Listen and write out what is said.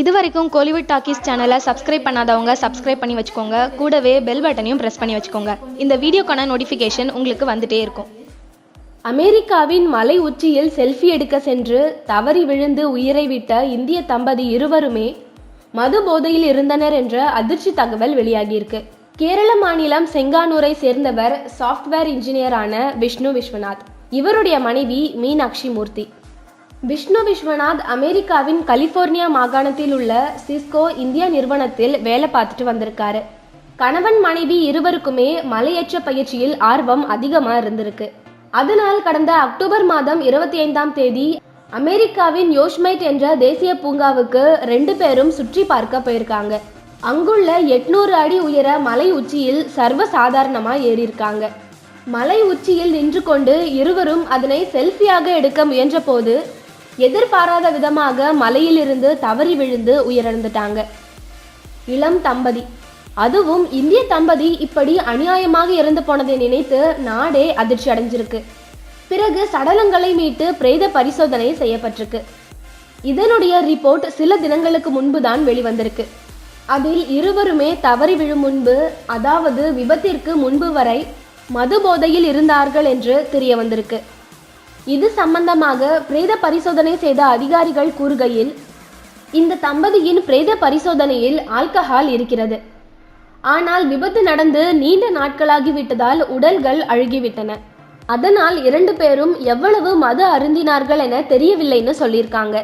இது வரைக்கும் கோலிவுட் டாக்கீஸ் சேனலை சப்ஸ்கிரைப் பண்ணாதவங்க சப்ஸ்கிரைப் பண்ணி வச்சுக்கோங்க. கூடவே பெல் பட்டனையும் ப்ரெஸ் பண்ணி வச்சுக்கோங்க. இந்த வீடியோக்கான நோட்டிஃபிகேஷன் உங்களுக்கு வந்துட்டே இருக்கும். அமெரிக்காவின் மலை உச்சியில் செல்ஃபி எடுக்க சென்று தவறி விழுந்து உயிரை விட்ட இந்திய தம்பதி இருவருமே மது போதையில் இருந்தனர் என்ற அதிர்ச்சி தகவல் வெளியாகியிருக்கு. கேரள மாநிலம் செங்கானூரை சேர்ந்தவர் சாஃப்ட்வேர் இன்ஜினியரான விஷ்ணு விஸ்வநாத். இவருடைய மனைவி மீனாட்சி மூர்த்தி. விஷ்ணு விஸ்வநாத் அமெரிக்காவின் கலிபோர்னியா மாகாணத்தில் உள்ள சிஸ்கோ இந்தியா நிறுவனத்தில் வேலை பார்த்துட்டு வந்திருக்காரு. கணவன் மனைவி இருவருக்குமே மலையேற்ற பயிற்சியில் ஆர்வம் அதிகமாக இருந்திருக்கு. அதனால் கடந்த அக்டோபர் மாதம் இருபத்தி ஐந்தாம் தேதி அமெரிக்காவின் யோஷ்மைட் என்ற தேசிய பூங்காவுக்கு ரெண்டு பேரும் சுற்றி பார்க்க போயிருக்காங்க. அங்குள்ள எட்நூறு அடி உயர மலை உச்சியில் சர்வசாதாரணமாக ஏறியிருக்காங்க. மலை உச்சியில் நின்று கொண்டு இருவரும் அதனை செல்ஃபியாக எடுக்க முயன்றபோது எதிர்பாராத விதமாக மலையிலிருந்து தவறி விழுந்து உயிரிழந்துட்டாங்க. இளம் தம்பதி. அதுவும் இந்திய தம்பதி இப்படி அநியாயமாக இறந்து போனதை நினைத்து நாடே அதிர்ச்சி அடைஞ்சிருக்கு. பிறகு சடலங்களை மீட்டு பிரேத பரிசோதனை செய்யப்பட்டிருக்கு. இதனுடைய ரிப்போர்ட் சில தினங்களுக்கு முன்பு தான் வெளிவந்திருக்கு. அதில் இருவருமே தவறி விழும் முன்பு அதாவது விபத்திற்கு முன்பு வரை மது போதையில் இருந்தார்கள் என்று தெரிய வந்திருக்கு இது சம்பந்தமாக பிரேத பரிசோதனை செய்த அதிகாரிகள் கூறுகையில் இந்த தம்பதியின் பிரேத பரிசோதனையில் ஆல்கஹால் இருக்கிறது. ஆனால் விபத்து நடந்து நீண்ட நாட்களாகிவிட்டதால் உடல்கள் அழுகிவிட்டன. அதனால் இரண்டு பேரும் எவ்வளவு மது அருந்தினார்கள் என தெரியவில்லைன்னு சொல்லியிருக்காங்க.